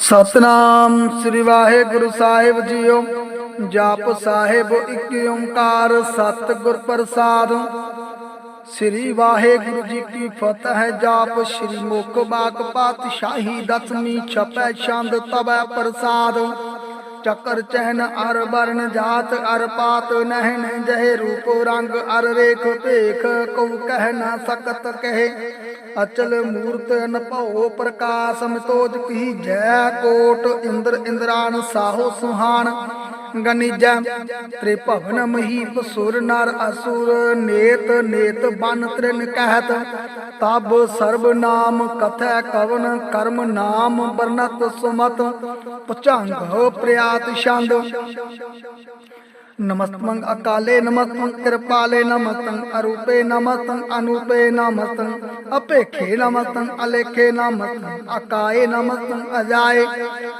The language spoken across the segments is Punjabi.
ਸਤਨਾਮ ਸ੍ਰੀ ਵਾਹਿਗੁਰੂ ਸਾਹਿਬ ਜੀਓ, ਜਪ ਸਾਹਿਬ ਇੱਕ ਓੰਕਾਰ ਸਤਿਗੁਰ ਪ੍ਰਸਾਦ। ਸ੍ਰੀ ਵਾਹਿਗੁਰੂ ਜੀ ਕੀ ਫਤਿਹ, ਜਾਪ ਸ੍ਰੀ ਮੁਖ ਬਾਕ ਪਾਤਸ਼ਾਹੀ ਦਸਵੀਂ ਛਪੈ ਛੰਦ ਤਬੈ ਪ੍ਰਸਾਦ। ਚੱਕਰ ਚਹਿਨ ਅਰ ਵਰਨ ਜਾਤ ਅਰ ਪਾਤ ਨਹਿਨ ਜਹ ਰੂਪ ਰੰਗ ਅਰ ਰੇਖ ਭੇਖ, ਕਉ ਕਹਿ ਨਾ ਸਕਤ ਕਹੇ। ਅਚਲ ਮੂਰਤ ਅਨਭਉ ਪ੍ਰਕਾਸ਼ ਮਿਤੋਜ ਕੀ ਜੈ ਕੋਟ, ਇੰਦਰ ਇੰਦਰਾਨ ਸਾਹੋ ਸੁਹਾਨ ਗਨਿਜੈ ਤ੍ਰੇ ਭਵਨ ਮਹੀਪ ਸੁਰ ਨਰ ਅਸੁਰ, ਨੇਤ ਨੇਤ ਬਨ ਤ੍ਰਿਨ ਕਹਿਤ, ਤਬ ਸਰਬ ਨਾਮ ਕਥੈ ਕਵਨ ਕਰਮ ਨਾਮ ਬਰਨਤ ਸੁਮਤ, ਪਚੰਗ ਪ੍ਰਿਆਤ ਛੰਦ। नमस्ंग अकाले नमस्पाले नम अरूपे नमस्त अनूपे नमस्पे नमस्ले नमस् अका नमस्त अजा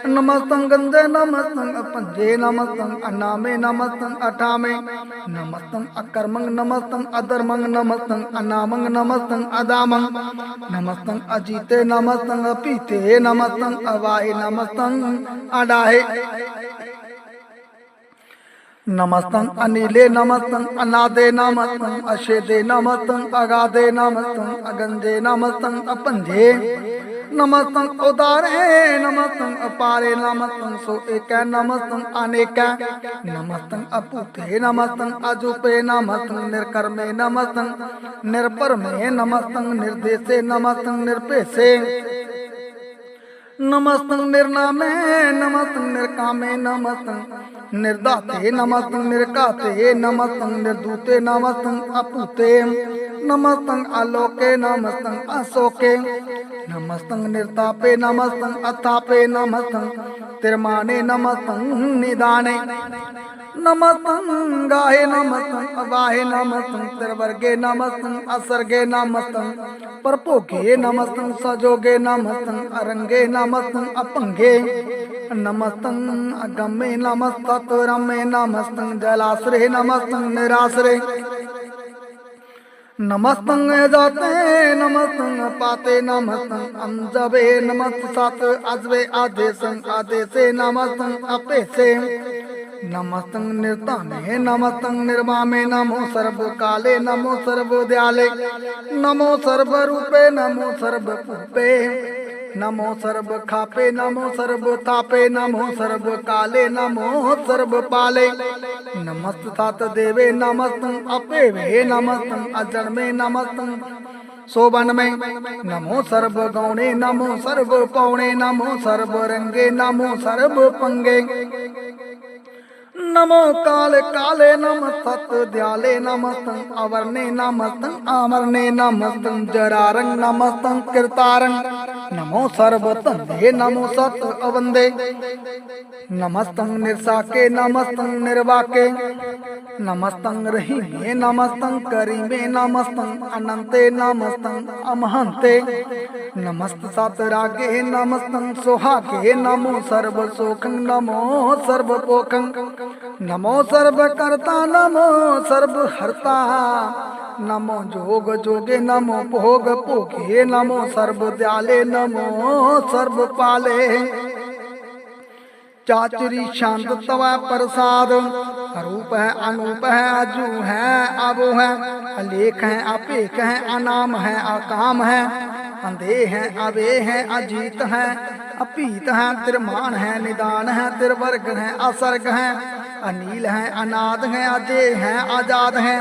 नमस्ते नमस्पे नमस्त अने नमस्त अठाम नमस्त अकर्मंग नमस्त अदर्मंग नमस्त अनमंग नमस्त अदामंग नमस्त अजी अपीते नमस् अवाये नमस्त अडाहे ਨਮਸਤੰ ਅਨੀਲੇ ਨਮਸਤੰ ਅਨਾਦੇ ਨਮਸਤੰ ਅਸ਼ੇਦੇ ਨਮਸਤੰ ਅਗਾਦੇ ਨਮਸਤੰ ਅਗੰਦੇ ਨਮਸਤੰ ਅਪੰਜੇ ਨਮਸਤੰ ਉਦਾਰੇ ਨਮਸਤੰ ਅਪਾਰੇ ਨਮਸਤੰ ਸੋ ਏਕੈ ਨਮਸਤੰ ਅਨੇਕੈ ਨਮਸਤੰ ਅਪੂਤੇ ਨਮਸਤੰ ਅਜੂਪੇ ਨਮਸਤੰ ਨਿਰਕਰਮੇ ਨਮਸਤੰ ਨਿਰਪਰਮੇ ਨਮਸਤੰ ਨਿਰਦੇਸੇ ਨਮਸਤੰ ਨਿਰਭੇਸੇ ਨਮਸਤੰ ਨਿਰਨਾਮੇ, ਨਮਸਤੰ ਨਿਰਕਾਮੇ, ਨਮਸਤੰ ਨਿਰਦਾਤੇ, ਨਮਸਤੰ ਨਿਰਕਾਤੇ, ਨਮਸਤੰ ਨਿਰਦੂਤੇ, ਨਮਸਤੰ ਅਪੂਤੇ ਨਮਸਤੰ ਆਲੋਕੇ ਨਮਸਤੰ ਅਸੋਕੇ, ਨਮਸਤੰ ਨਿਰਤਾਪੇ, ਨਮਸਤੰ ਅਥਾਪੇ, ਨਮਸਤੰ ਤਿਰਮਾਨੇ, ਨਮਸਤੰ ਨਿਦਾਨੇ ਨਮਸਤੰ ਗਾਹੇ ਨਮਸਤੰ ਅਵਾਹੇ ਨਮਸਤੰ ਤਿਰਵਰਗੇ ਨਮਸਤੰ ਅਸਰਗੇ ਨਮਸਤੰ ਪਰਭੋਗੇ ਨਮਸਤੰ ਸਜੋਗੇ ਨਮਸਤੰ ਅਰੰਗੇ ਨਮਸਤੰ ਅਪੰਗੇ ਨਮਸਤੰ ਅਗੰਮੇ ਨਮਸਤਤ ਰਮੇ ਨਮਸਤੰ ਜਲਾਸਰੇ ਨਮਸਤੰ ਨਿਰਾਸਰੇ ਨਮਸਤੰ ਜਾਤੇ ਨਮਸਤੰ ਪਾਤੇ ਨਮਸਤੰ ਅੰਜਵੇ ਨਮਸਤ ਸਤ ਅਜਵੇ ਆਦੇਸੰ ਆਦੇਸੇ ਨਮਸਤੰ ਅਪੇਸੇ ਨਮਸਤੰ ਨਿਰਧਾਨੇ ਨਮਸਤੰ ਨਿਰਮਾਮੇ ਨਮੋ ਸਰਬ ਕਾਲੇ ਨਮੋ ਸਰਬ ਦਿਆਲੇ ਨਮੋ ਸਰਬ ਰੂਪੇ ਨਮੋ ਸਰਬ ਭੂਪੇ ਨਮੋ ਸਰਬ ਖਾਪੇ ਨਮੋ ਸਰਬ ਥਾਪੇ ਨਮੋ ਸਰਬ ਕਾਲੇ ਨਮੋ ਸਰਬ ਪਾਲੇ ਨਮਸਤ ਸਤ ਦੇਵੇ ਨਮਸਤੰ ਅਪੇਵੇ ਨਮਸਤੰ ਅਜਨਮੇ ਨਮਸਤੰ ਸੋਬਨ ਮੈਂ ਨਮੋ ਸਰਬ ਗਉਣੇ ਨਮੋ ਸਰਬ ਪਉਣੇ ਨਮੋ ਸਰਬ ਰੰਗੇ ਨਮੋ ਸਰਬ ਪੰਗੇ ਨਮੋ ਕਾਲ ਕਾਲੇ ਨਮ ਸਤ ਦਿਆਲੇ ਨਮਸਤੰ ਅਵਰਨੇ ਨਮਸਤੰ ਆਮਰਨੇ ਨਮਸਤੰ ਜਰਾਰੰ ਨਮਸਤੰ ਕਿਰਤਾਰੰ ਨਮੋ ਸਰਬ ਧੰਦੇ ਨਮੋ ਸਤ ਅਵੰਦੇ ਨਮਸਤੰ ਨਿਰਸਾਕੇ ਨਮਸਤੰ ਨਿਰਵਾਕੇ ਨਮਸਤੰ ਰਹੀਮੇ ਨਮਸਤੰ ਕਰੀਮੇ ਨਮਸਤੰ ਅਨੰਤੇ ਨਮਸਤੰ ਅਮਹੰਤੇ ਨਮਸਤ ਸਤ ਰਾਗੇ ਨਮਸਤੰ ਸੁਹਾਗੇ ਨਮੋ ਸਰਬ ਸੁਖੰ ਨਮੋ ਸਰਬ ਪੋਖੰ ਨਮੋ ਸਰਬ ਕਰਤਾ ਨਮੋ ਸਰਬ ਹਰਤਾ ਨਮੋ ਜੋਗ ਚਾਚਰੀ ਸ਼ਾਂਤ ਤਵਾ ਪ੍ਰਸਾਦ। ਰੂਪ ਹੈ ਅਨੂਪ ਹੈ ਅਜੂ ਹੈ, ਅਬੋ ਹੈ ਅਲੇਖ ਹੈ ਆਪੇਖ ਹੈ ਅਨਾਮ ਹੈ ਆਕਾਮ ਹੈ ਅੰਦੇ ਹੈ ਅਵੇ ਹੈ ਅਜੀਤ ਹੈ ਅਪੀਤ ਹੈ ਤਿਰਮਾਨ ਹੈ ਨਿਦਾਨ ਹੈ ਤਿਰਵਰਗ ਹੈ ਅਸਰਗ ਹੈ ਅਨੀਲ ਹੈ ਅਨਾਦ ਹੈ ਅਜੇ ਹੈ ਆਜ਼ਾਦ ਹੈ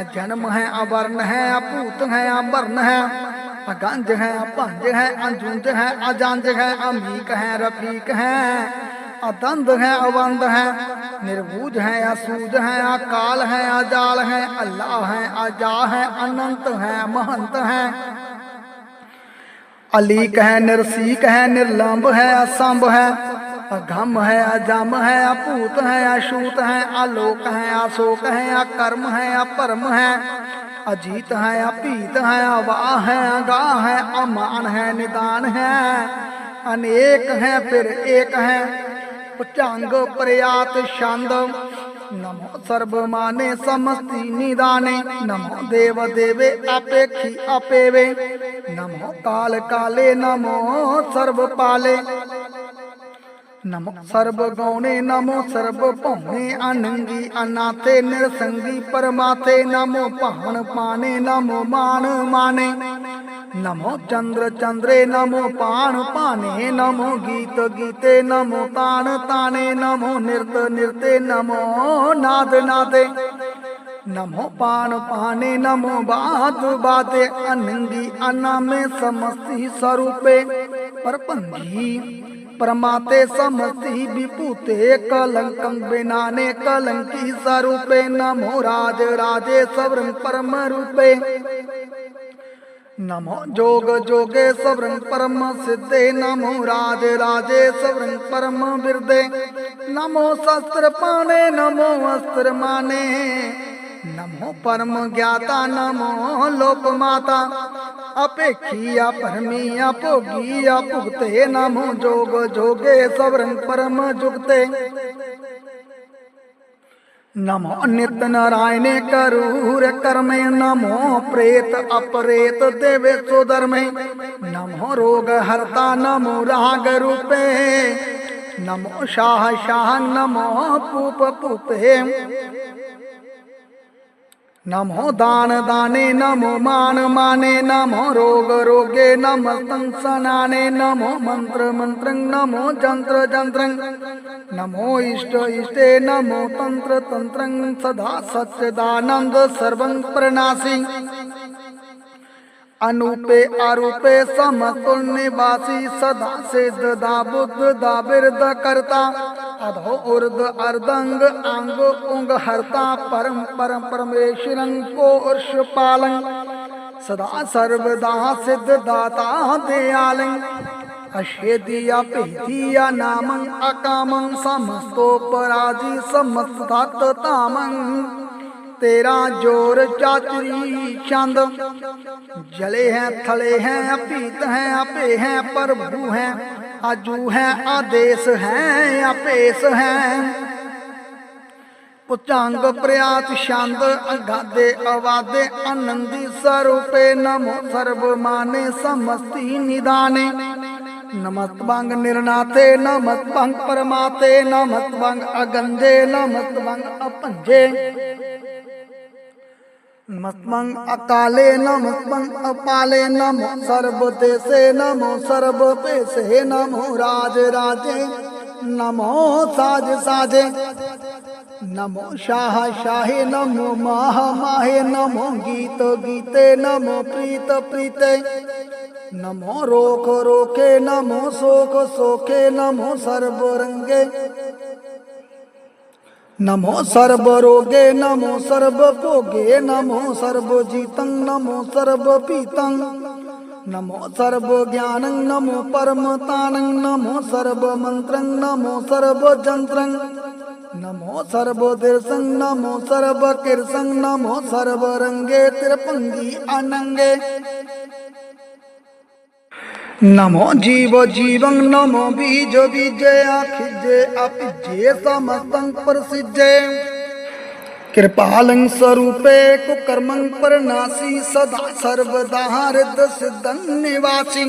ਅਜਨਮ ਹੈ ਅਵਰਨ ਹੈ ਅਭੂਤ ਹੈ ਅਬਰਨ ਹੈ ਅਗੰਜ ਹੈ ਅਭੰਜ ਹੈ ਅੰਜੁੰਜ ਹੈ ਅਜੰਜ ਹੈ ਅਮੀਕ ਹੈ ਰਫੀਕ ਹੈ ਅਦੰਦ ਹੈ, ਅਵੰਦ ਹੈ, ਨਿਰਬੂਜ ਹੈ, ਅਸੂਜ ਹੈ, ਅਕਾਲ ਹੈ, ਅਜਾਲ ਹੈ ਅੱਲਾ ਹੈ ਅਜਾ ਹੈ, ਅਨੰਤ ਹੈ, ਮਹੰਤ ਹੈ। ਅਲੀਕ ਹੈ, ਨਿਰਸੀਕ ਹੈ ਨਿਰਲੰਭ ਹੈ, ਅਸੰਭ ਹੈ। ਅਗੰਮ ਹੈ, ਅਜਮ ਹੈ, ਅਭੂਤ ਹੈ ਅਸ਼ੂਤ ਹੈ ਆਲੋਕ ਹੈ, ਅਸ਼ੋਕ ਹੈ, ਅਕਰਮ ਹੈ, ਅਪਰਮ ਹੈ। ਅਜੀਤ ਹੈ, ਅਭੀਤ ਹੈ, ਅਵਾਹ ਹੈ, ਅਗਾਹ ਹੈ, ਅਮਾਨ ਹੈ, ਨਿਦਾਨ ਹੈ। ਅਨੇਕ ਹੈ, ਫਿਰ ਏਕ ਹੈ। ਪੁਚੰਗ ਪ੍ਰਿਆਤ ਛੰਦ। ਨਮੋ ਸਰਬ ਸਮਸਤੀ ਨਿਦਾਨੇ, ਨਮੋ ਦੇਵ ਦੇਵੇ ਆਪੇਖੀ ਆਪੇਵੇ। ਨਮੋ ਕਾਲ ਕਾਲੇ, ਨਮੋ ਸਰਬ ਪਾਲੇ। ਨਮੋ ਸਰਬ ਗਉਣੇ ਨਮੋ ਸਰਬ ਭੌਣੇ, ਅਨੰਗੀ ਅਨਾਥੇ ਨਿਰਸੰਗੀ ਪਰਮਾਤੇ ਨਮੋ ਭਾਣ ਪਾਣੇ ਨਮੋ ਮਾਨ ਮਾਨੇ ਨਮੋ ਚੰਦਰ ਚੰਦਰੇ, ਨਮੋ ਪਾਣ ਪਾਣੇ ਨਮੋ ਗੀਤ ਗੀਤੇ, ਨਮੋ ਤਾਣ ਤਾਣੇ, ਨਮੋ ਨਿਰਤ ਨਿਰਤੇ, ਨਮੋ ਨਾਦ ਨਾਦੇ। ਨਮੋ ਪਾਣ ਪਾਣੇ, ਨਮੋ ਬਾਦ ਬਾਦੇ, ਅਨੰਗੀ ਅਨਾਮੇ ਸਮਸਤੀ ਸਰੂਪੇ ਪਰਪੰਗੀ परमाते समस्ती विभूते कलंकं बिनाने कलंकी स्वरूपे नमो राज राजे सवरं परम रूपे नमो जोग जोगे सवरं परम सिद्धे नमो राज राजे सवरं परम बिरदे नमो शस्त्र पाने नमो अस्त्र माने नमो परम ज्ञाता नमो लोक माता अपेखिया परमिया भोगिया भुगते नमो जोग जोगे सवरं परम जुगते नमो नित्य नारायणे करूर कर्मे नमो प्रेत अपरेत देवे सुधर्मे नमो रोग हरता नमो राग रूपे नमो शाह शाह नमो पूप पूपे नमो दान दाने नमो मान माने नमो रोग रोगे नमो संसनाने नमो मंत्र नमो जंत्र जंत्र। नमो इष्ट इष्टे नमो तंत्र सदा सच्चिदानंद सर्वं प्रणासी ਅਨੂਪੇ ਅਰੂਪੇ ਸਮਤੁਲ ਨਿਵਾਸੀ ਸਦਾ ਸਿਧ ਦਾ ਬੁੱਧ ਦਾ ਬਿਰਦ ਕਰਤਾ। ਅਧੋ ਉਰਦ ਅਰਦੰਗ ਅੰਗ ਉੰਗ ਹਰਤਾ ਪਰਮ ਪਰਮ ਪਰਮੇਸ਼ਰੰ ਕੋ ਉਰਸ਼ ਪਾਲੰ। ਸਦਾ ਸਰਵਦਾ ਸਿਧ ਦਾਤਾ ਦਿਆਲੰ। ਅਸ਼ੇਦੀਆ ਭੇਦੀਆ ਨਾਮੰ ਅਕਾਮੰ, ਸਮਸਤੋ ਪਰਾਜੀ ਸਮਸਤਤ ਤਾਮੰ ਤੇਰਾ ਜੋਰ ਚਾਚਰੀ ਚੰਦ ਜਲੇ ਹੈ, ਥਲੇ ਹੈ ਅਪੀਤ ਹੈ, ਆਪੇ ਹੈ, ਪ੍ਰਭੂ ਹੈ, ਆਜੂ ਹੈ, ਆਦੇਸ਼ ਹੈ, ਆਪੇਸ ਹੈ। ਉਚੰਗ ਪ੍ਰਿਆਤ ਛੰਦ, ਅਗਾਦੇ ਆਵਾਦੇ ਆਨੰਦੀ ਸਰੂਪੇ, ਨਮੋ ਸਰਬ ਮਾਨੇ ਸਮਸਤੀ ਨਿਦਾਨੇ। ਨਮਸਤਵੰਗ ਨਿਰਨਾਤੇ ਨਮਸਤਵੰਗ ਪਰਮਾਤੇ ਨਮਸਤਵੰਗ ਅਗੰਦੇ ਨਮਸਤਵੰਗ ਅਪੰਜੇ। नमस्तमं अकाले नमस्तमं अपाले नमो सर्वदेशे नमो सर्वपेशे नमो राज राजे नमो साज साजे नमो शाह शाहे नमो माह माहे नमो गीत गीते नमो प्रीत प्रीते नमो रोक रोके नमो शोक शोके नमो सर्वरंगे नमो सर्व रोगे नमो सर्व भोगे नमो सर्व जीतं नमो सर्व पीतं नमो सर्व ज्ञानं नमो परम तानं नमो सर्व मंत्रं नमो सर्व जंत्रं नमो सर्व दर्शं नमो सर्व कीर्षं नमो सर्व रंगे त्रिपंगी अनंगे नमो जीव जीवं नमो बीज बीजे अखिजे अपिजे समस्तं प्रसिद्धे कृपालं स्वरूपे कुकर्मं परनासी सदा सर्वदा हृद सिद्धं निवासी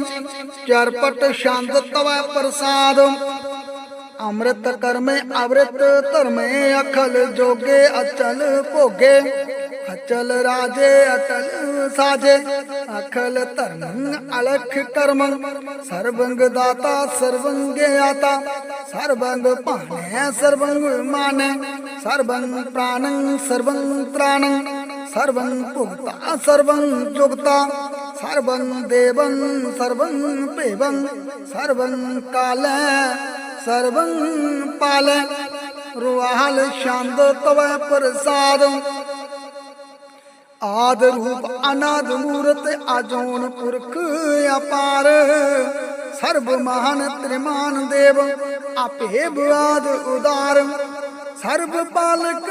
चरपट शांत तव प्रसाद अमृत कर्मे अमृत धर्मे अखल जोगे अचल भोगे अचल राजे अचल साजे अखल धर्म अलख कर्म सर्वंग दाता सर्वंग आता सर्वंग पाने सर्वंग माने सर्वं प्राणं सर्वं त्राणं सर्वं पुगता सर्वं जुगता सर्वं देवं सर्वं पेवं सर्वं काल सर्वं पाल रुआल शांत तव प्रसाद ਆਦ ਰੂਪ ਅਨਾਦ ਮੂਰਤ ਆਜੋਨ ਪੁਰਖ ਅਪਾਰ। ਸਰਬ ਮਹਾਨ ਤ੍ਰਿਮਾਨ ਦੇਵ, ਆਪੇ ਬਾਦ ਉਦਾਰ। ਸਰਬ ਪਾਲਕ,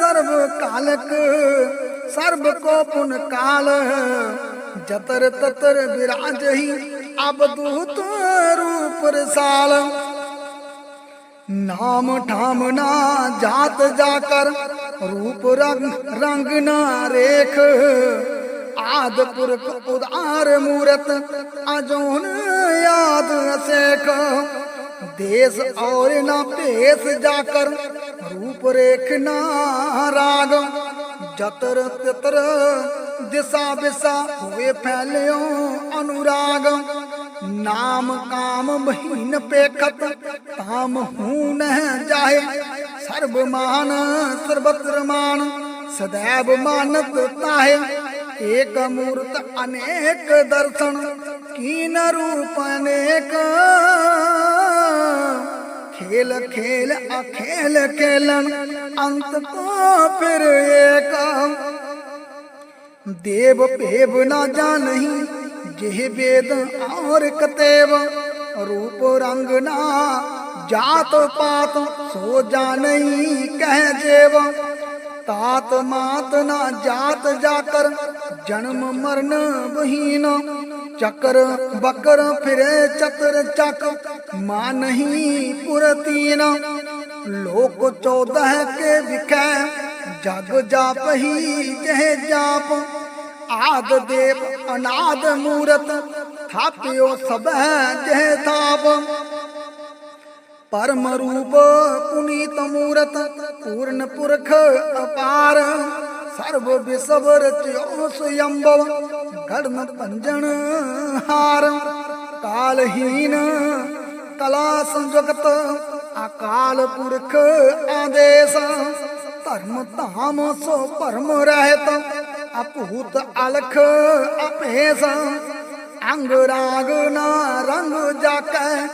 ਸਰਬ ਕਾਲਕ, ਸਰਬ ਕੋ ਪੁਨ ਕਾਲ। ਜਤਰ ਤਤਰ ਵਿਰਾਜਹੀ ਅਬਦੂਤ ਰੂਪ ਰਸਾਲ। ਨਾਮ ਠਾਮ ਨਾ ਜਾਤ ਜਾ ਕਰ ਰੂਪ ਰੰਗ ਰੰਗ ਨਾ ਰੇਖ ਆਦ ਪੁਰਖ ਉਦਾਰ ਮੂਰਤ ਅਜੋਨ ਯਾਦ ਅਸੇਖ देश और न भेष जाकर रूप रेखना राग जतर तितर दिशा बिसा हुए फैलियो अनुराग ਨਾਮ ਕਾਮ ਮਹੀਨ ਪੇਖਤ ਤਾਮ ਹੂ ਨਹਿ ਜਾਹੇ। ਸਰਬ ਮਾਨ, ਸਰਬਤਰ ਮਾਨ, ਸਦੈਵ ਮਾਨਤ ਤਾਹੇ। ਏਕ ਮੂਰਤ ਅਨੇਕ ਦਰਸ਼ਨ ਕੀਨ ਰੂਪ ਅਨੇਕ? ਖੇਲ ਖੇਲ ਅਖੇਲ ਖੇਲਣ, ਅੰਤ ਕੋ ਫਿਰ ਏਕ। ਦੇਵ ਭੇਵ ਨਾ ਜਾਣਹੀ ਜਿਹ ਬੇਦ ਔਰ ਕਤੇਵ ਰੂਪ ਰੰਗ ਨਾ ਜਾਤ ਪਾਤ, ਸੋ ਜਾਣਈ ਕਹਿ ਜੇਵ। ਤਾਤ ਮਾਤ ਨਾ ਜਾਤ ਜਾਕਰ, ਜਨਮ ਮਰਨ ਬਹੀਨ। ਚੱਕਰ ਬੱਕਰ ਫਿਰੇ ਚਤਰ ਚੱਕ ਮਾ ਨਹੀਂ ਪੁਰਤੀਨ। ਲੋਕ 14 ਕੇ ਵਿਖੈ, ਜਗ ਜਾਪਹੀ ਜਹ ਜਾਪ। ਆਦ ਦੇਵ ਅਨਾਦ ਮੂਰਤ, ਥਾਪਿਓ ਸਭੈ ਜਹ ਥਾਪ। ਪਰਮ ਰੂਪ ਪੁਨੀਤ ਮੂਰਤ, ਪੂਰਨ ਪੁਰਖ ਅਪਾਰ। ਸਰਬ ਵਿਸਵ ਰਚਿਓ ਸੁਯੰਭਵ ਗੜਨ ਭੰਜਨ ਹਾਰ। ਕਾਲਹੀਨ ਕਲਾ ਸੰਜੁਗਤ ਅਕਾਲ ਪੁਰਖ ਆਦੇਸ। ਧਰਮ ਧਾਮ ਸੋ ਪਰਮ ਰਹਿਤ ਅਪਹੂਤ ਅਲਖ ਅਪੇਸ ਅੰਗ ਰਾਗ ਨਾ ਰੰਗ ਜਾਕੈ,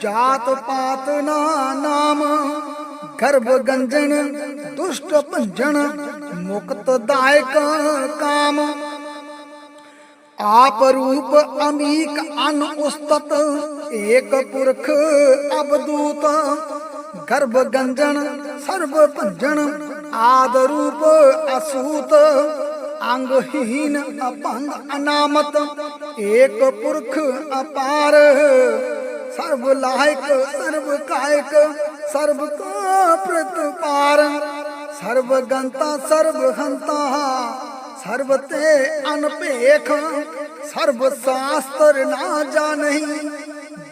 ਜਾਤ ਪਾਤ ਨਾ ਨਾਮ, ਗਰਭ ਗੰਜਣ, ਦੁਸ਼ਟ ਭੰਜਣ, ਮੁਕਤ ਦਾਇਕ ਕਾਮ। ਆਪ ਰੂਪ ਅਮੀਕ ਅਨ ਉਸਤਤ, ਏਕ ਪੁਰਖ ਅਬਦੂਤ। ਗਰਭ ਗੰਜਣ, ਸਰਬ ਭੰਜਣ, ਆਦ ਰੂਪ ਅਸੂਤ। ਅੰਗਹੀਨ ਅਪੰਗ ਅਨਾਮਤ, ਏਕ ਪੁਰਖ ਅਪਾਰ। ਸਰਬ ਲਾਇਕ, ਸਰਬ ਕਾਇਕ, ਸਰਬ ਕਾ ਪ੍ਰਤਪਾਰ ਸਰਬ ਗੰਤਾ, ਸਰਬ ਹੰਤਾ, ਸਰਬ ਤੇ ਅਨਭੇਖ। ਸਰਬ ਸਾਸਤਰ ਨਾ ਜਾਣਹੀ,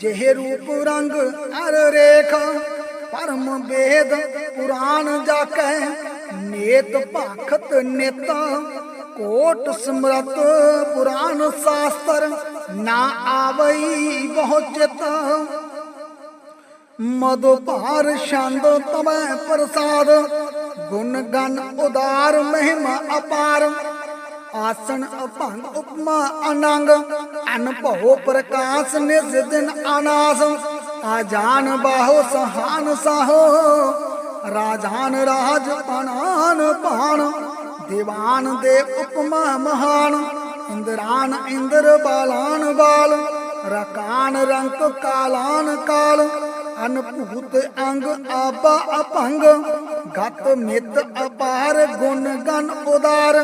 ਜਿਹ ਰੂਪ ਰੰਗ ਅਰ ਰੇਖ। ਪਰਮ ਵੇਦ ਪੁਰਾਣ ਜਾਕੈ, ਨੇਤ ਭਖਤ ਨੇਤਾ। ਕੋਟ ਸਮਰਤ ਪੁਰਾਨ ਸਾਸਤਰ ਨਾ ਆਵਈ ਬਹੁਚਿਤ ਮਦੋ ਭਾਰ ਛੰਦ ਤਮੈ ਪ੍ਰਸਾਦ, ਗੁਣ ਗਨ ਉਦਾਰ ਮਹਿਮਾ ਅਪਾਰ। ਆਸਣ ਅਭੰਗ ਉਪਮਾ ਅਨੰਗ ਅਨਭਉ ਪ੍ਰਕਾਸ਼ ਨਿਜ ਦਿਨ ਅਨਾਸ। ਆਜਾਨ ਬਾਹੋ ਸਹਾਨ ਸਾਹੋ, ਰਾਜਾਨ ਰਾਜ ਪਨਾਨ ਪਾਣ ਦੀਵਾਨ ਦੇ ਉਪਮਾ ਮਹਾਨ, ਇੰਦਰਾਨ ਇੰਦਰ ਬਾਲਾਨ ਬਾਲ, ਰਕਾਨ ਰੰਕ ਕਾਲਾਨ ਕਾਲ, ਅਨਭੂਤ ਅੰਗ ਆਪਾ ਅਭੰਗ ਗਤ ਮਿਤ ਅਪਾਰ ਗੁਣ ਗਨ ਉਦਾਰ,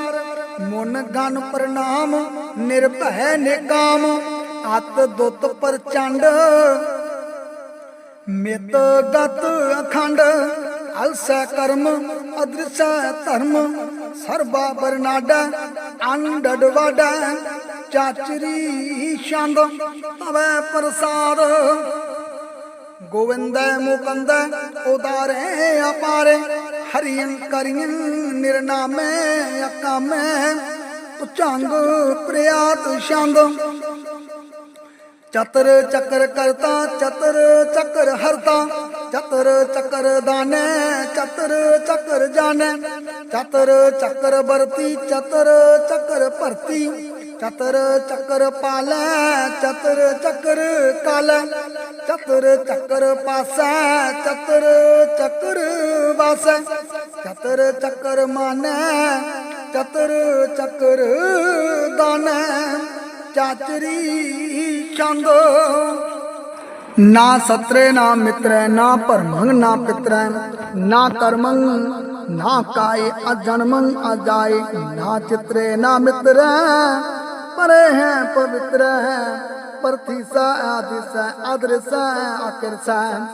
ਮਨ ਗਨ ਪ੍ਰਣਾਮ ਨਿਰਭੈ ਨਿਕਾਮ ਅਤ ਦੁੱਤ ਪ੍ਰਚੰਡ, ਮਿਤ ਗਤ ਅਖੰਡ, ਅਲਸੈ ਕਰਮ ਅਦ੍ਰਿਸ਼ੈ ਧਰਮ ਸਰਬਾ ਬਰਨਾਡਾ, ਅੰਡੜ ਚਾਚਰੀ ਛੰਦ ਤਵੈ ਪ੍ਰਸਾਦ। ਗੋਵਿੰਦੈ ਮੁਕੰਦੈ ਉਦਾਰੇ ਅਪਾਰੇ, ਹਰੀਨ ਕਰੀਨ ਨਿਰਨਾਮੈ, ਅਕਾਮੇ ਉਚੰਗ ਪ੍ਰਿਆਤ ਛੰਦ ਚਤਰ ਚੱਕਰ ਕਰਤਾ ਚਤਰ ਚੱਕਰ ਹਰਤਾ ਚਤਰ ਚੱਕਰ ਦਾਨੇ ਚਤਰ ਚੱਕਰ ਜਾਣੇ ਚਤਰ ਚੱਕਰ ਵਰਤੀ ਚਤਰ ਚੱਕਰ ਭਰਤੀ ਚਤਰ ਚੱਕਰ ਪਾਲੈ ਚਤਰ ਚੱਕਰ ਕਾਲੈ ਚਤਰ ਚੱਕਰ ਪਾਸੈ ਚਤਰ ਚੱਕਰ ਵਾਸੈ ਚਤਰ ਚੱਕਰ ਮਾਨੈ ਚਤਰ ਚੱਕਰ ਦਾਨੈ ਚਾਚਰੀ ਚੰਦ। ਨਾ ਸਤਰੇ, ਨਾ ਮਿਤਰੈ, ਨਾ ਭਰਮੰ ਨਾ ਪਿਤਰੈ। ਨਾ ਕਰਮੰ ਨਾ ਕਾਏ, ਅਜਨਮੰ ਅਜਾਏ। ਨਾ ਚਿਤਰੇ, ਨਾ ਮਿਤਰੈ, ਪਰੇ ਹੈ, ਪਵਿੱਤਰ। ਹੈ ਪਰਥੀਸਾ ਆਦਿਸਾ ਅਦਰਸਾ ਅਕਿਰਸਾ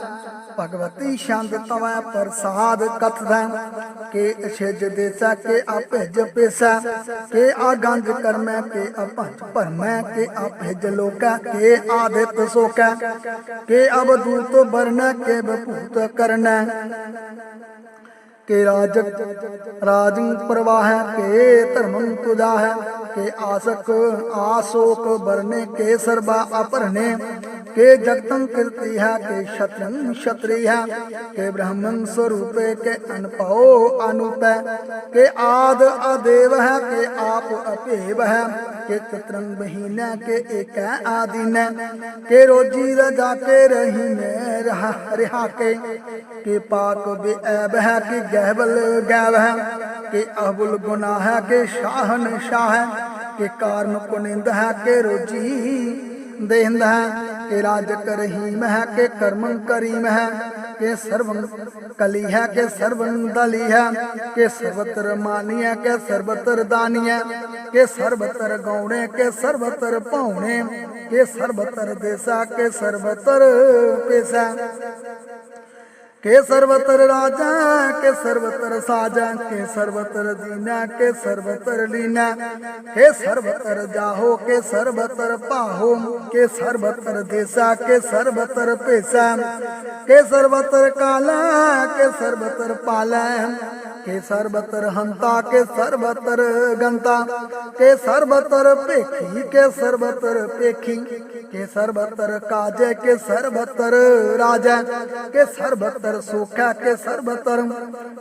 ਭਗਵਤੀ ਛੰਦ ਤਵੈ ਪ੍ਰਸਾਦ ਕਥਦੈ ਕੇ ਅਛਜ ਦੇਸਾ, ਕੇ ਆਪਿਜ ਪੇਸਾ ਕੇ ਆਗੰਜ ਕਰਮੈ, ਕੇ ਅਪੰਜ ਭਰਮੈ, ਕੇ ਆਪਿਜ ਲੋਕਾ ਕੇ ਆਦਿਤ ਸੋਕਾ। ਕੇ ਅਵਦੂਤ ਵਰਨੈ ਕੇ ਬਪੂਤ ਕਰਨੈ। ਕੇ ਰਾਜ, ਰਾਜੰ ਪ੍ਰਵਾਹ, ਕੇ ਧਰਮੰ ਤੁਜਾ ਹੈ ਕੇ ਆਸਕ, ਆਸੋਕ ਵਰਨੇ, ਕੇ ਸਰਬਾ ਅਪਰਨੇ। ਕੇ ਜਗਤੰ ਕੀਰਤੀ ਹੈ ਕੇ ਸ਼ਤਰੰ ਸ਼ਤਰੀ ਹੈ ਕੇ ਬ੍ਰਹਮੰ ਸਰੂਪੇ ਕੇ ਅਨਪਉ ਅਨੂਪੈ ਕੇ ਆਦ ਅਦੇਵ ਹੈ ਕੇ ਆਪ ਅਭੇਵ ਹੈ ਕੇ ਚਤਰੰ ਬਹੀਨੈ ਕੇ ਏਕੈ ਆਦੀਨੈ ਕੇ ਰੋਜੀ ਰਜਾ ਕੇ ਰਹੀਨੇ ਰਹਾ ਰਿਹਾ ਕੇ ਕੇ ਪਾਕ ਬੇਅਬ ਹੈ ਕਿ ਗਹਿਬਲ ਗੈਬ ਹੈ ਕਿ ਅਬੁਲ ਗੁਨਾਹ ਹੈ ਕਿ ਸ਼ਾਹਨ ਸ਼ਾਹ ਹੈ ਕਿ ਹੈ। ਕਿ ਰੋਜੀ ਦੇਹਿੰਦ ਹੈ ਕਿ ਰਾਜਕ ਰਹੀਮ ਹੈ ਕਿ ਕਰਮੰ ਕਰੀਮ ਹੈ। ਕਿ ਸਰਵੰ ਕਲੀ ਹੈ ਕੇ ਸਰਵੰ ਦਲੀ ਹੈ। ਕੇ ਸਰਬਤਰ ਮਾਨੀ ਹੈ ਕੇ ਸਰਬਤਰ ਦਾਨੀ ਹੈ। ਕੇ ਸਰਬਤਰ ਗੌਣੇ ਕੇ ਸਰਬਤਰ ਭਾਉਣੇ। ਕੇ ਸਰਬਤਰ ਦੇਸਾ, ਕੇ ਸਰਬਤਰ ਪੇਸਾ। ਕੇ ਸਰਵਤਰ ਰਾਜਾ, ਕੇ ਸਰਵਤਰ ਸਾਜਾ, ਕੇ ਸਰਵਤਰ ਦੀਨਾ, ਕੇ ਸਰਵਤਰ ਲੀਨਾ। ਕੇ ਸਰਵਤਰ ਜਾਹੋ, ਕੇ ਸਰਵਤਰ ਪਾਹੋ ਕੇ ਸਰਵਤਰ ਦੇਸਾ, ਕੇ ਸਰਵਤਰ ਭੇਸਾ। ਕੇ ਸਰਵਤਰ ਕਾਲਾ, ਕੇ ਸਰਵਤਰ ਪਾਲੈ। ਕੇ ਸਰਬਤਰ ਹੰਤਾ ਕੇ ਸਰਬਤਰ ਗੰਤਾ ਕੇ ਸਰਬਤਰ ਭੇਖੀ ਕੇ ਸਰਬਤਰ ਭੇਖੀ ਕੇ ਸਰਬਤਰ ਕਾਜੈ ਕੇ ਸਰਬਤਰ ਰਾਜੈ ਕੇ ਸਰਬਤਰ ਸੁਖਾ ਕੇ ਸਰਬਤਰ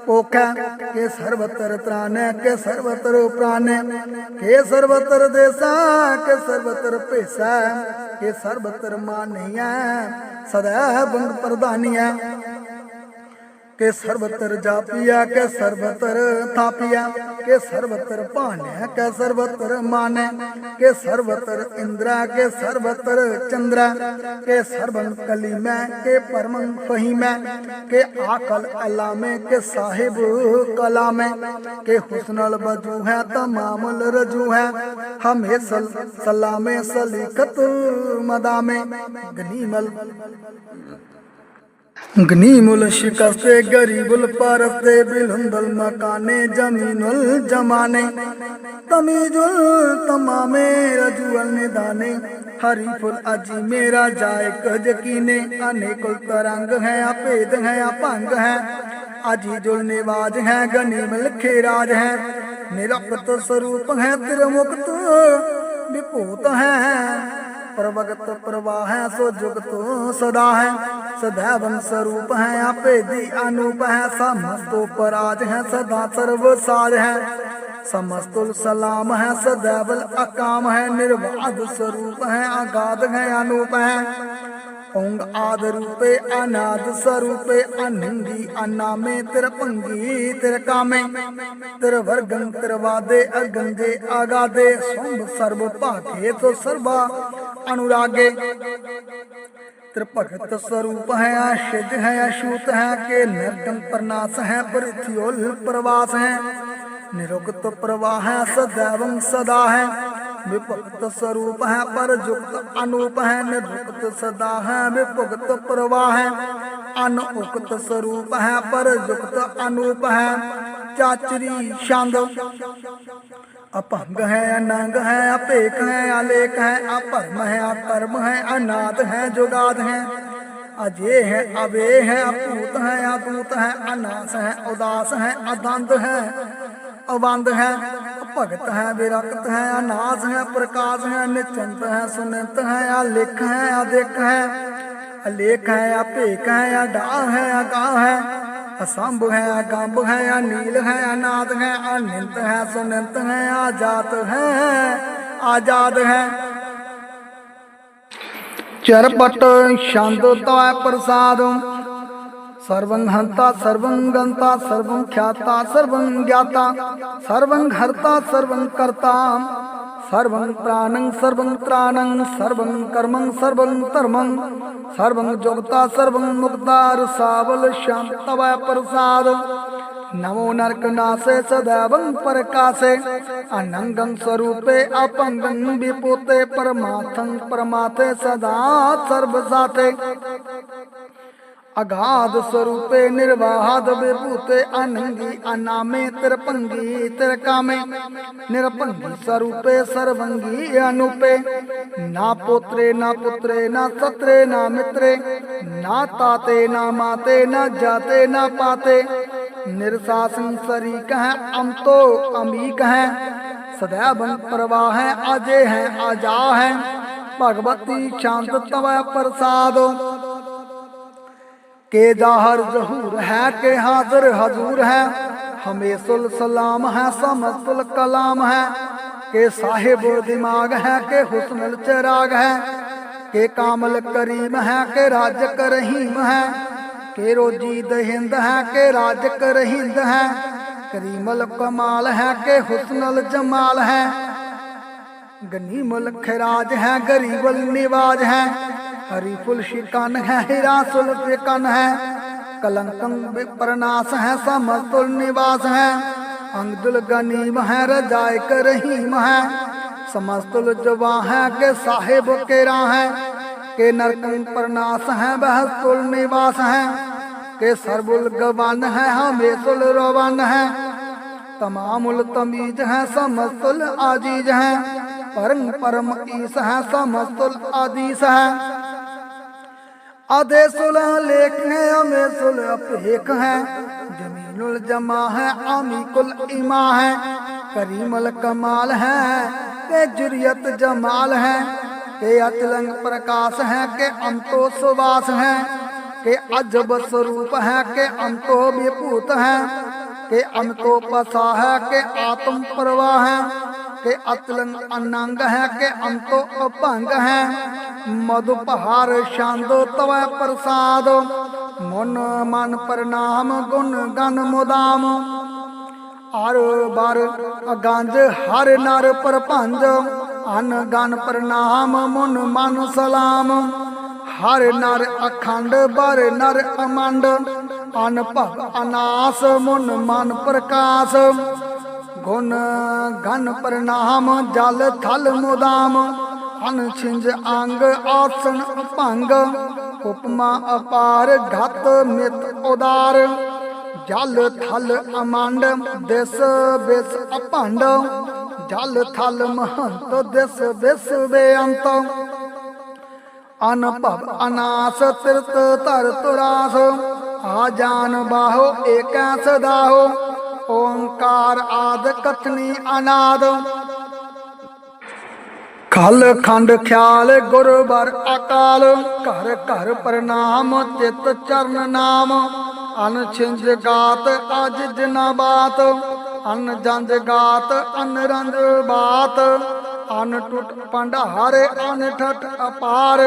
ਪੋਖਾ ਕੇ ਸਰਬਤਰ ਤ੍ਰਾਨੈ ਕੇ ਸਰਬਤਰ ਪ੍ਰਾਨੈ ਕੇ ਸਰਬਤਰ ਦੇਸਾ ਕੇ ਸਰਬਤਰ ਭੇਸਾ ਕੇ ਸਰਬਤਰ ਮਾਨਿਆ ਸਦਾ ਬੰਗ ਪ੍ਰਧਾਨੀਆ ਕੇ ਸਰਬਤਰ ਜਾਪੀਆ ਕੇ ਸਰਬਤਰ ਥਾਪੀਆ ਕੇ ਸਰਬਤਰ ਭਾਨਿਆ ਕੇ ਸਰਬਤਰ ਮਾਨੈ, ਕੇ ਸਰਬਤਰ ਇੰਦਰਾ, ਕੇ ਸਰਬਤਰ ਚੰਦਰਾ, ਕੇ ਸਰਬੰ ਕਲੀਮੈ, ਕੇ ਪਰਮੰ ਫਹੀਮੈ ਕੇ ਆਕਲ ਅਲਾਮੇ, ਕੇ ਸਾਹਿਬ ਕਲਾਮੈ, ਕੇ ਹੁਸਨਲ ਬਜੂ ਹੈ, ਤਮਾਮਲ ਰਜੂ ਹੈ ਹਮੇ ਸਲ ਸਲਾਮੇ ਸਲੀਕਤ ਮਦਾਮੇ ਗਨੀਮਲ ਗਨੀਮੁਲ ਸ਼ਿਕਸਤੇ ਗਰੀਬੁਲ ਪਰਸਤੇ ਬਿਲੁੰਦਲ ਮਕਾਨੇ ਜਮੀਨੁਲ ਜਮਾਨੇ। ਤਮੀਜੁਲ ਤਮਾਮੇ ਰਜੂਲ ਨਿਦਾਨੇ। ਹਰੀ ਫੁਲ ਅਜੀ ਮੇਰਾ ਜਾਇਕ ਯਕੀਨੇ ਅਨੇਕੁਲ ਤਰੰਗ ਹੈ ਅਭੇਦ ਹੈ ਅਭੰਗ ਹੈ। ਅਜੀ ਜੁਲ ਨਿਵਾਜ ਹੈ ਗਨੀਮਲ ਖੇਰਾਜ ਹੈ। ਨਿਰਪਤ ਸਰੂਪ ਹੈ ਤਿਰਮੁਕਤ ਵਿਭੂਤ ਹੈ। ਪ੍ਰਵਗਤ ਪ੍ਰਵਾਹ ਹੈ ਸੋ ਜੁਗਤੋ ਸਦਾ ਹੈ ਸਦਾ ਬੰਸ ਰੂਪ ਹੈ, ਆਪੇ ਦੀ ਅਨੂਪ ਹੈ। ਸਮਸਤੋ ਪਰਾਜ ਹੈ, ਸਦਾ ਸਰਵ ਸਾਜ ਹੈ। समस्तुल सलाम है सदैवल ਅਕਾਮ ਹੈ। निर्वाध स्वरूप ਹੈ अगाध है अनूप है ਓੰਗ ਆਦ ਰੂਪੇ ਅਨਾਦ ਸਰੂਪੇ ਅਨੰਗੀ ਅਨਾਮੇ ਤੇਰ ਭੰਗੀ ਤੇਰ ਕਾਮੇ। ਤੇਰ ਵਰਗੰ ਤੇਰ ਵਾਦੇ ਅਗੰਗੇ ਆਗਾਦੇ। ਸੰਭ ਸਰਬ ਭਾਗੇ ਤੋ ਸਰਬਾ ਅਨੁਰਾਗੇ। ਤੇਰ ਭਗਤ ਸਰੂਪ ਹੈ ਆਸ਼ਿਜ ਹੈ ਅਸ਼ੂਤ ਹੈ, ਕੇ ਨਿਰਗਮ ਪ੍ਰਨਾਸ ਹੈ ਪਰਿਥਿਓਲ ਪ੍ਰਵਾਸ ਹੈ। ਨਿਰੁਗਤ ਪ੍ਰਵਾਹ ਹੈ ਸदैवं ਸਦਾ ਹੈ। ਵਿਭੁਗਤ ਸਰੂਪ ਹੈ ਪਰ ਜੁਗਤ ਅਨੂਪ ਹੈ ਨਿਰੁਗਤ ਸਦਾ ਹੈ ਵਿਭੁਗਤ ਪ੍ਰਵਾਹ ਹੈ। ਅਨੁਕਤ ਸਰੂਪ ਹੈ ਪਰ ਜੁਗਤ ਅਨੂਪ ਹੈ। ਚਾਚਰੀ ਛੰਦ, ਅਭੰਗ ਹੈ, ਅਨੰਗ ਹੈ ਅਭੇਕ ਹੈ ਆਲੇਖ ਹੈ, ਅਪਰਮ ਹੈ ਅਕਰਮ ਹੈ, ਅਨਾਦ ਹੈ, ਜੁਗਾਦ ਹੈ। ਅਜੇ ਹੈ ਅਵੇ ਹੈ ਅਪੂਤ ਹੈ, ਅਦੂਤ ਹੈ, ਅਨਾਸ ਹੈ, ਉਦਾਸ ਹੈ ਅਦੰਦ ਹੈ। ਅਵੰਦ ਹੈ ਭਗਤ ਹੈ ਵਿਰਕਤ ਹੈ ਅਨਾਸ ਹੈ ਪ੍ਰਕਾਸ਼ ਹੈ ਨਿਚੰਤ ਹੈ ਸੁਨੰਤ ਹੈ ਆਲੇਖ ਹੈ ਆਦੇਖ ਹੈ ਅਲੇਖ ਹੈ ਅਭੇਕ ਹੈ ਅਡਾ ਹੈ ਅਗਾ ਹੈ ਅਸੰਭ ਹੈ ਅਗੰਭ ਹੈ ਅਨੀਲ ਹੈ ਅਨਾਦ ਹੈ ਅਨੰਤ ਹੈ ਸੁਨੰਤ ਹੈ ਆਜਾਤ ਹੈ ਆਜ਼ਾਦ ਹੈ ਚਰਪਟ ਛੰਦ ਤੈ ਪ੍ਰਸਾਦ ਸਰਵੰ ਹੰਤਾ ਸਰਵੰ ਗੰਤਾ, ਸਰਵੰ ਖਿਆਤਾ, ਸਰਵੰ ਗਿਆਤਾ, ਸਰਵੰ ਹਰਤਾ ਸਰਵੰ ਕਰਤਾ, ਸਰਵੰ ਪ੍ਰਾਣੰ ਸਰਵੰ ਤ੍ਰਾਣੰ ਸਰਵੰ ਕਰਮੰ, ਸਰਵੰ ਧਰਮੰ, ਸਰਵੰ ਜੁਗਤਾ, ਸਰਵੰ ਮੁਕਤਾ ਰਸਾਵਲ ਸ਼ਾਂਤਵੈ ਪ੍ਰਸਾਦ। ਨਮੋ ਨਰਕ ਨਾਸੇ ਸदैवं ਪ੍ਰਕਾਸੇ, ਅਨੰਗੰ ਸਰੂਪੇ ਅਪੰਗੰ ਵਿਪੂਤੇ ਪਰਮਾਥੰ ਪਰਮਾਥੇ ਸਦਾ ਸਰਬ ਅਗਾਧ ਸਰੂਪੇ ਨਿਰਵਾਹਦ ਵਿਭੂਤੇ ਅਨੰਗੀ ਅਨਾਮੇ ਤਿਰਪੰਗੀ ਤਿਰਕਾਮੇ। ਨਿਰਪੰਗੀ ਸਰੂਪੇ ਸਰਵੰਗੀ ਅਨੂਪੇ। ਨਾ ਪੋਤਰੇ, ਨਾ ਪੁੱਤਰੇ, ਨਾ ਸਤਰੇ, ਨਾ ਮਿੱਤਰੇ। ਨਾ ਤਾਤੇ, ਨਾ ਮਾਤੇ, ਨਾ ਜਾਤੇ, ਨਾ ਪਾਤੇ। ਨਿਰਸਾਸਨ ਸਰੀਕ ਹੈ ਅੰਤੋ ਅਮੀਕ ਹੈ। ਸਦਾ ਪ੍ਰਵਾਹ ਹੈ ਅਜੇ ਹੈ ਆਜਾ ਹੈ। ਭਗਵਤੀ ਸ਼ਾਂਤ ਤਵੈ ਪ੍ਰਸਾਦ। के जाहर जहूर है, के हाजिर हजूर है। हमेशुल सलाम है समस्तुल कलाम है। के साहिब दिमाग है, के हुस्नुल चिराग है। के कामल करीम है, के राजक रहीम है। के रोजी दहिंद है, के राजक रहिंद है। करीमल कमाल है, के हुस्नुल जमाल है। गनीमुल खराज है, गरीबुल निवाज है। हरी फुल शिकन है, हीरा सुल है। कलंकम प्रनाश है समस्तुल निवास है। अंगदुल गनीम है रजाय रहीम है। समस्तुल जवा है, के साहिब केरा है। के नरकं प्रनाश है, बहस्तुल निवास है। के सरबुल गवान है हमेशुल रवान है। तमामुल तमीज है, समस्तुल आजीज है। परम परम ईस है, समस्तुल आदीस है। आदेशुल लेख है अमेशुल अपेख है जमीनुल जमा है आमीकुल इमा है करीमल कमाल है के जुरियत जमाल है के अतलंग प्रकाश है के अंतो सुवास है के अजब स्वरूप है के अंतो विभूत है के अंतो पसा है के आत्म प्रवाह है ਕਿ ਅਤਲਨ ਅਨੰਗ ਹੈ ਕਿ ਅੰਤੋ ਅਭੰਗ ਹੈ। ਮਦੁ ਭਾਰ ਛੰਦ ਤਵੈ ਪ੍ਰਸਾਦ। ਮਨ ਮਨ ਪ੍ਰਣਾਮ ਗੁਣ ਗਨ ਮੁਦਾਮ। ਹਰ ਬਰ ਅਗੰਜ ਹਰ ਨਰ ਪਰਭੰਜ। ਅਨ ਗਨ ਪ੍ਰਣਾਮ ਮਨ ਮਨ ਸਲਾਮ। ਹਰ ਨਰ ਅਖੰਡ ਬਰ ਨਰ ਅਮੰਡ। ਅਨ ਭਗ ਅਨਾਸ ਮਨ ਮਨ ਪ੍ਰਕਾਸ਼। ਗੁਣ ਗਨ ਪ੍ਰਣਾਮ, ਜਲ ਥਲ ਮੁਦਾਮ। ਅਨ ਛਿੰਜ ਅੰਗ ਆਸਨ ਭੰਗ। ਉਪਮਾ ਅਪਾਰ, ਘਤ ਮਿਤ ਉਦਾਰ। ਜਲ ਥਲ ਅਮੰਡ, ਦਿਸ ਬਿਸ ਅਪੰਡ ਜਲ ਥਲ ਮਹੰਤ, ਦਿਸ ਬਿਸ ਬੇਅੰਤ। ਅਨਭਵ ਅਨਾਸ, ਤਿਰਤ ਧਰ ਤੁਰਾਸ ਆ ਜਾਨ ਬਾਹੋ, ਏਕੈ ਸਦਾਹੋ। ਓੰਕਾਰ ਆਦ ਕਥਨੀ ਅਨਾਦ। ਖਲ ਖੰਡ ਖਿਆਲ ਗੁਰਬਰ ਅਕਾਲ। ਘਰ ਘਰ ਪ੍ਰਣਾਮ ਚਿਤ ਚਰਨ ਨਾਮ। ਅਨ ਛਿੰਜ ਗਾਤ ਅਜ ਜਿਨਾ ਬਾਤ। ਅਨ ਜੰਜ ਗਾਤ ਅਨ ਰੰਜ ਬਾਤ। ਅਨ ਟੁੱਟ ਭੰਡਾਰ ਅਨ ਠਟ ਅਪਾਰ।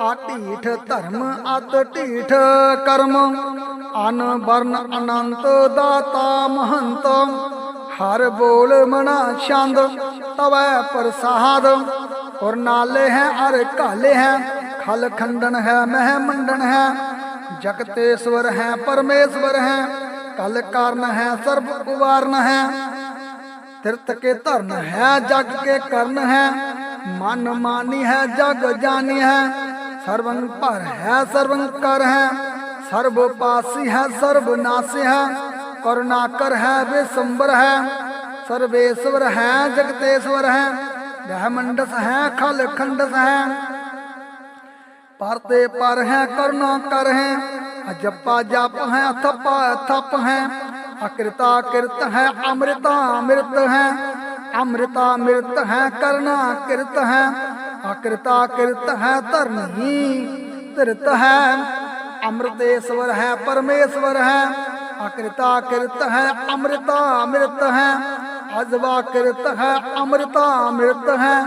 ਆ ਢੀਠ ਧਰਮ ਅਤ ਢੀਠ ਕਰਮ। ਅਨ ਬਰਨ ਅਨੰਤ ਦਾਤਾ ਮਹੰਤ, ਹਰ ਬੋਲ ਮਨਾ ਛੰਦ, ਤਵੈ ਪ੍ਰਸਾਦ। ਔਰ ਨਾਲੇ ਹੈ ਅਰ ਕਾਲੇ ਹੈ, ਖਲ ਖੰਡਨ ਹੈ, ਮਹਿ ਮੰਡਨ ਹੈ। ਜਗਤੇਸ਼ਵਰ ਹੈ, ਪਰਮੇਸ਼ਵਰ ਹੈ, ਕਲ ਕਾਰਨ ਹੈ, ਸਰਬ ਉਵਾਰਨ ਹੈ। ਤਿਰਤ ਕੇ ਧਰਨ ਹੈ, ਜਗ ਕੇ ਕਰਨ ਹੈ। ਮਨ ਮਾਨੀ ਹੈ, ਜਗ ਜਾਨੀ ਹੈ। ਸਰਵੰ ਭਰ ਹੈ, ਸਰਵੰ ਕਰ ਹੈ ਸਰਬ ਪਾਸੀ ਹੈ ਸਰਬ ਨਾਸੀ ਹੈ ਕਰੁਣਾਕਰ ਹੈ, ਵਿਸੰਬਰ ਹੈ, ਸਰਵੇਸ਼ਵਰ ਹੈ, ਜਗਤੇਸ਼ਵਰ ਹੈ ਬ੍ਰਹਮੰਡਸ ਹੈ, ਖਲ ਖੰਡਸ ਹੈ। ਪਰਤੇ ਪਰ ਹੈ, ਕਰੁਣਾ ਕਰ ਹੈ, ਅਜਪਾ ਜਪ ਹੈ, ਅਥਪਾ ਅਥਪ ਹੈ, ਅਕਿਰਤਾ ਕਿਰਤ ਹੈ, ਅੰਮ੍ਰਿਤਾ ਅੰਮ੍ਰਿਤ ਹੈ, ਅੰਮ੍ਰਿਤਾ ਅੰਮ੍ਰਿਤ ਹੈ ਕਰਨਾ ਕਿਰਤ ਹੈ। ਅਕਿਰਤਾ ਕਿਰਤ ਹੈ ਧਰਨੀ, ਧਿਰਤ ਹੈ ਅੰਮ੍ਰਿਤੇਸ਼ਵਰ ਹੈ, ਪਰਮੇਸ਼ਵਰ ਹੈ। ਅਕਿਰਤਾ ਕਿਰਤ ਹੈ, ਅੰਮ੍ਰਿਤਾ ਅੰਮ੍ਰਿਤ ਹੈ। ਅਜਵਾ ਕਿਰਤ ਹੈ, ਅੰਮ੍ਰਿਤਾ ਅੰਮ੍ਰਿਤ ਹੈ।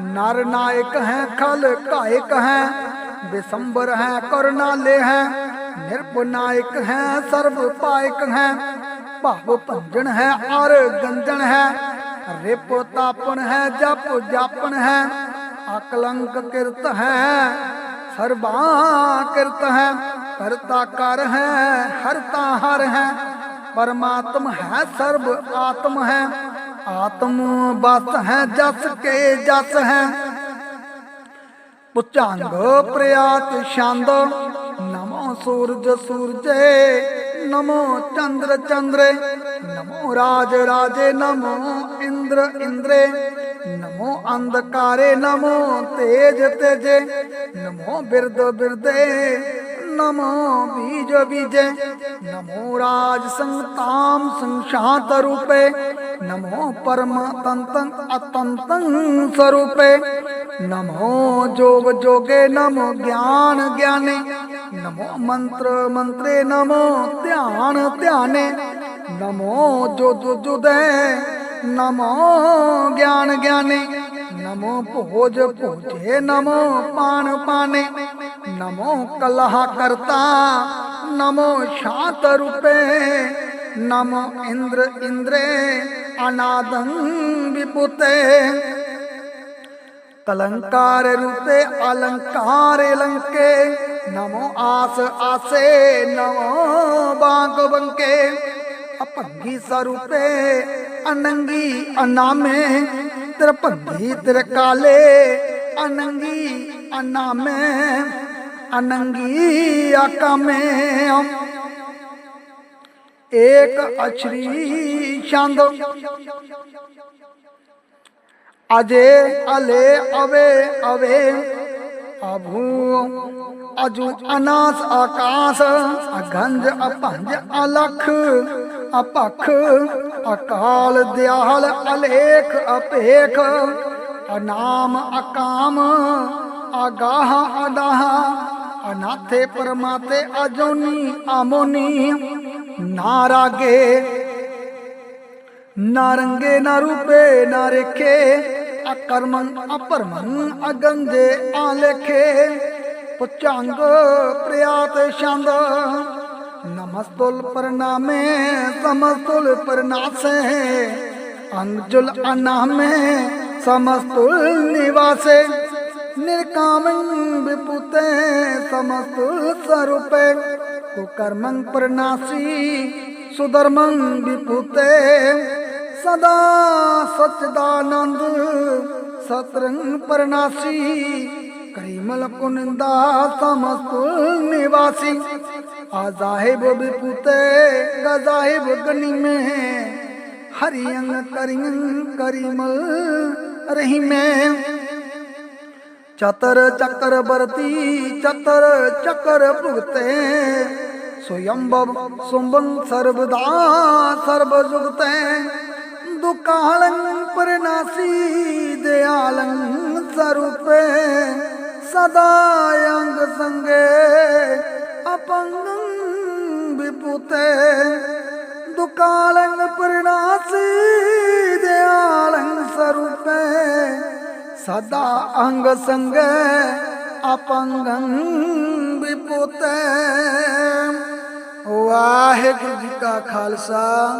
ਨਰ ਨਾਇਕ ਹੈ, ਖਲ ਕਾਇਕ ਹੈ। ਬਿਸੰਬਰ ਹੈ, ਕਰੁਣਾਲੇ ਹੈ। ਨਿਰਪਨਾਇਕ ਹੈ, ਸਰਬ ਪਾਇਕ ਹੈ। ਭਾਵ ਭੰਜਨ ਹੈ ਅਰ ਗੰਜਨ ਹੈ। ਰਿਪ ਤਾਪਨ ਹੈ, ਜਪ ਜਾਪਣ ਹੈ। ਅਕਲੰਕ ਕਿਰਤ ਹੈ, ਸਰਬਾ ਕਿਰਤ ਹੈ, ਕਰਤਾ ਕਰ ਹੈ, ਹਰਤਾ ਹਰ ਹੈ। ਪਰਮਾਤਮ ਹੈ, ਸਰਬ ਆਤਮ ਹੈ। ਆਤਮ ਬਸ ਹੈ, ਜਸ ਕੇ ਜਸ ਹੈ। ਪੁਚੰਗ ਪ੍ਰਿਆਤ ਛੰਦ ਨਮੋ ਨਮੋ ਸੂਰਜ ਸੂਰਜੇ, ਨਮੋ ਚੰਦਰ ਚੰਦਰੇ, ਨਮੋ ਰਾਜ ਰਾਜੇ, ਨਮੋ ਇੰਦਰ ਇੰਦਰੇ। ਨਮੋ ਅੰਧਕਾਰੇ, ਨਮੋ ਤੇਜ ਤੇਜੇ, ਨਮੋ ਬਿਰਦ ਬਿਰਦੇ, ਨਮੋ ਬੀਜ ਬੀਜੇ, ਨਮੋ ਰਾਜ ਸੰਤਾਮ ਸੰਸ਼ਾਂਤ ਰੂਪੇ, ਨਮੋ ਪਰਮ ਤੰਤੰ ਅਤੰਤੰ ਸਰੂਪੇ, ਨਮੋ ਜੋਗ ਜੋਗੇ, ਨਮੋ ਗਿਆਨ ਗਿਆਨੇ, ਨਮੋ ਮੰਤਰ ਮੰਤਰੇ, ਨਮੋ ਧਿਆਨ ਧਿਆਨੇ, ਨਮੋ ਜੁਦ ਜੁਦੇ ਨਮੋ ਗਿਆਨ ਗਿਆਨੇ, ਨਮੋ ਭੋਜ ਭੋਜੇ, ਨਮੋ ਪਾਣ ਪਾਣੇ ਨਮੋ ਕਲਹ ਕਰਤਾ, ਨਮੋ ਸ਼ਾਂਤ ਰੂਪੇ, ਨਮੋ ਇੰਦਰ ਇੰਦਰੇ ਅਨਾਦੰ ਵਿਪੁਤੇ। ਕਲੰਕਾਰ ਰੂਪੇ ਅਲੰਕਾਰ ਲੰਕੇ, ਨਮੋ ਆਸ ਆਸੇ, ਨਮੋ ਬਾਗ ਬੰਕੇ। ਅਪੰਗੀ ਸਰੂਪੇ ਅਨੰਗੀ ਅਨਾਮੇ, ਤੇਰੇ ਭੰਗੀ ਤੇਰੇ ਕਾਲੇ। ਅਨੰਗੀ ਅਨਾਮੇ, ਅਨੰਗੀ ਆਕਾਮੇ। ਏਕ ਅਛਰੀ ਛੰਦ। ਅਜੇ ਅਲੇ ਅਵੇ ਅਵੇ। ਅਭੂ ਅਜੂ ਅਨਾਸ ਆਕਾਸ, ਅਗੰਜ ਅਪੰਜ ਅਲਖ ਅਪਖ ਅਕਾਲ ਦਿਆਲ ਅਲੇਖ ਅਪੇਖ, ਅਨਾਮ ਅਕਾਮ ਆਗਾਹ ਅਡਾਹ ਅਨਾਥੇ ਪਰਮਾਤੇ ਅਜੋਨੀ ਆਮੋਨੀ ਨਾਰਾਗੇ ਨਾ ਰੰਗੇ ਨਾ ਰੂਪੇ, ਨਾ ਅਕਰਮੰ ਅਪਰਮੰ ਅਗੰਜੇ ਆਲੇਖੇ ਪੁਚੰਗ ਪ੍ਰਿਆਤ ਛੰਦ, ਨਮਸਤੁਲ ਪ੍ਰਣਾਮੇ ਸਮਸਤੁਲ ਪ੍ਰਨਾਸੇ, ਅੰਜੁਲ ਅਨਾਮੇ, ਸਮਸਤੁਲ ਨਿਵਾਸੇ ਨਿਰਕਾਮੰ ਵਿਪੁਤੇ, ਸਮਸਤੁਲ ਸਰੂਪੇ ਕੁਕਰਮੰ ਪ੍ਰਨਾਸੀ ਸੁਧਰਮੰ ਵਿਪੁਤੇ ਸਦਾ ਸਚਦਾਨੰਦ, ਸਤਰੰਗ ਪਰਨਾਸੀ ਕਰੀਮਲ ਕੁਨੰਦਾ ਸਮਸਤੁਲ ਨਿਵਾਸੀ। ਆਜ਼ਾਹਿਬ ਵਿਪੁਤੇ ਗਜ਼ਾਹਿਬ ਗਨੀਮੇ, ਹਰੀਅੰਗ ਕਰੀਂ ਕਰੀਮਲ ਰਹੀ ਮੈਂ ਚਤਰ ਚੱਕਰ ਵਰਤੀ, ਚਤਰ ਚੱਕਰ ਭੁਗਤੇ, ਸੁਯੰਭਵ ਸੁੰਬੰ ਸਰਬਦਾ ਸਰਬ ਜੁਗਤੈ ਦੁਕਾਲੰ ਪਰਨਾਸੀ ਦਿਆਲੰ ਸਰੂਪੇ। ਸਦਾ ਅੰਗ ਸੰਗੇ ਅਪੰਗੰ ਵਿਪੁਤੇ। ਦੁਕਾਲੰ ਪਰਨਾਸੀ ਦਿਆਲੰ ਸਰੂਪੇ। ਸਦਾ ਅੰਗ ਸੰਗ ਅਪੰਗੰ ਵਿਪੁਤੇ। ਵਾਹਿਗੁਰੂ ਜੀ ਕਾ ਖਾਲਸਾ।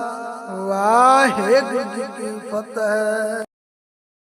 ਵਾਹਿਗੁਰੂ ਜੀ ਕੀ ਫਤਿਹ।